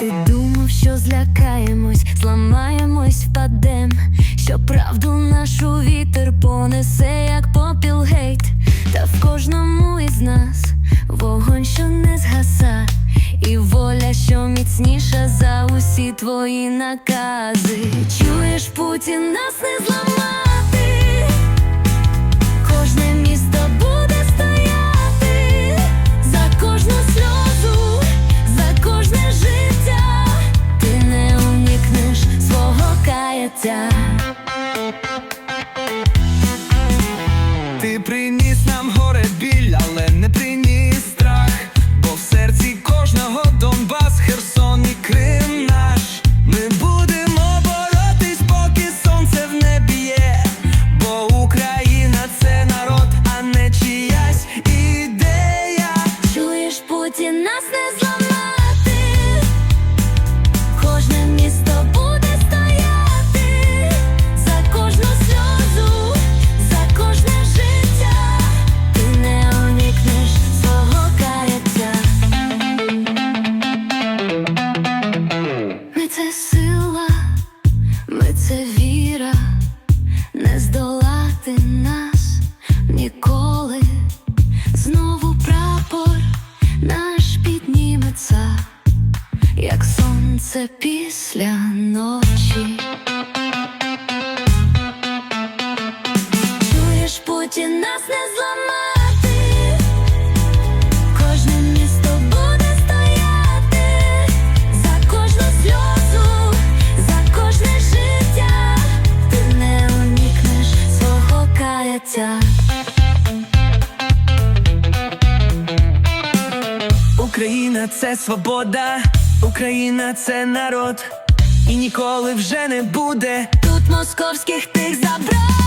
Ти думав, що злякаємось, зламаємось, впадем, що правду нашу вітер понесе, як попіл гейт, та в кожному із нас вогонь, що не згасає і воля, що міцніша за усі твої накази. Чуєш, Путін нас не зламати, кожне місто буде стояти за кожну сльозу, за кожне життя, ти не уникнеш свого каяття. Нас не зламати, сонце після ночі. Чуєш, Путін нас не зламати, кожне місто буде стояти за кожну сльозу, за кожне життя, ти не уникнеш свого каяття. Україна це свобода, Україна це народ, і ніколи вже не буде. Тут московських тих забрав